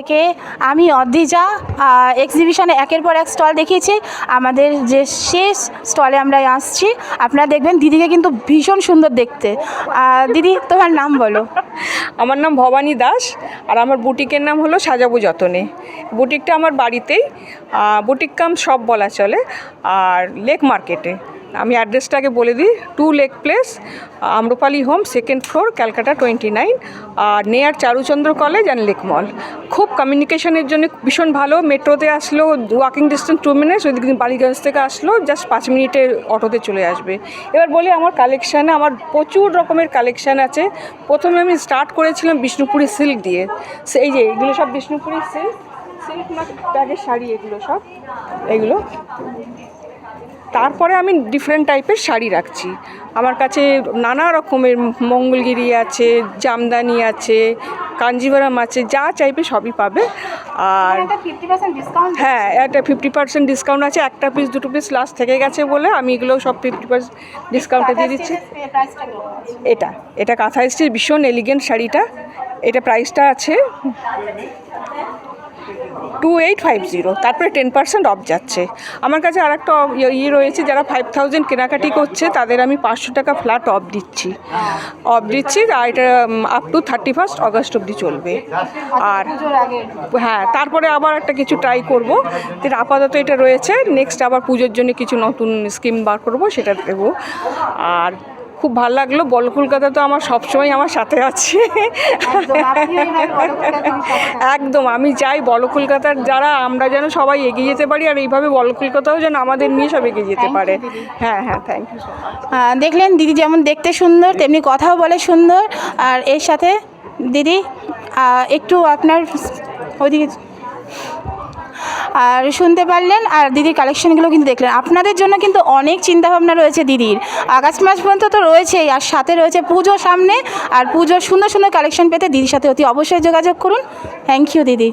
থেকে আমি অদ্রিজা এক্সিবিশনে একের পর এক স্টল দেখিয়েছি। আমাদের যে শেষ স্টলে আমরা আসছি, আপনারা দেখবেন দিদিকে কিন্তু ভীষণ সুন্দর দেখতে। দিদি, তোমার নাম বলো। আমার নাম ভবানী দাস, আর আমার বুটিকের নাম হলো সাজাবু যতনে। বুটিকটা আমার বাড়িতেই বুটিক কাম সব বলা চলে, আর লেক মার্কেটে আমি অ্যাড্রেসটা আগে বলে দিই, two Lake Place Amrapali Home, second floor, Calcutta twenty nine, R near Charuchandra College and Lake Mall খুব কমিউনিকেশনের জন্য ভীষণ ভালো, মেট্রোতে আসলো ওয়াকিং ডিস্টেন্স টু মিনিটস ওইদিকে বালিগঞ্জ থেকে আসলো জাস্ট পাঁচ মিনিটে অটোতে চলে আসবে। এবার বলি আমার কালেকশানে আমার প্রচুর রকমের কালেকশান আছে। প্রথমে আমি স্টার্ট করেছিলাম বিষ্ণুপুরি সিল্ক দিয়ে। সেই যে, এগুলো সব বিষ্ণুপুরি সিল্ক সিল্ক ব্যাগের শাড়ি এগুলো সব, এগুলো। তারপরে আমি ডিফারেন্ট টাইপের শাড়ি রাখছি। আমার কাছে নানা রকমের মঙ্গলগিরি আছে জামদানি আছে কাঞ্জিভারাম আছে যা চাইবে সবই পাবে। আর হ্যাঁ একটা ফিফটি পার্সেন্ট ডিসকাউন্ট আছে একটা পিস দুটো পিস লাস্ট থেকে গেছে বলে আমি এগুলো সব ফিফটি পার্সেন্ট ডিসকাউন্টে দিয়ে দিচ্ছি। এটা এটা কাঁথা স্টিচ ভীষণ এলিগেন্ট শাড়িটা। এটা প্রাইসটা আছে টু এইট ফাইভ জিরো তারপরে টেন পার্সেন্ট অফ যাচ্ছে। আমার কাছে আর একটা ইয়ে রয়েছে, যারা ফাইভ থাউজেন্ড কেনাকাটি করছে, তাদের আমি পাঁচশো টাকা ফ্ল্যাট অফ দিচ্ছি। অফ দিচ্ছি, আর এটা up to thirty first August অবধি চলবে। আর হ্যাঁ তারপরে আবার একটা কিছু ট্রাই করব। আপাতত এটা রয়েছে নেক্সট আবার পুজোর জন্য কিছু নতুন স্কিম বার করব, সেটা দেবো। আর খুব ভালো লাগল। বল কলকাতা তো আমার সবসময় আমার সাথে আছে। একদম আমি চাই বল কলকাতার যারা আমরা যেন সবাই এগিয়ে যেতে পারি আর এইভাবে বল কলকাতাও যেন আমাদের নিয়ে সব এগিয়ে যেতে পারে। হ্যাঁ হ্যাঁ থ্যাংক ইউ দেখলেন দিদি যেমন দেখতে সুন্দর তেমনি কথাও বলে সুন্দর। আর এর সাথে দিদি একটু আপনার ওইদিকে আর শুনতে পারলেন আর দিদির কালেকশনগুলো কিন্তু দেখলেন। আপনাদের জন্য কিন্তু অনেক চিন্তাভাবনা রয়েছে দিদির। আগস্ট মাস পর্যন্ত তো রয়েছেই, আর সাথে রয়েছে পুজো সামনে। আর পুজোর সুন্দর সুন্দর কালেকশন পেতে দিদির সাথে অতি অবশ্যই যোগাযোগ করুন। থ্যাংক ইউ দিদি।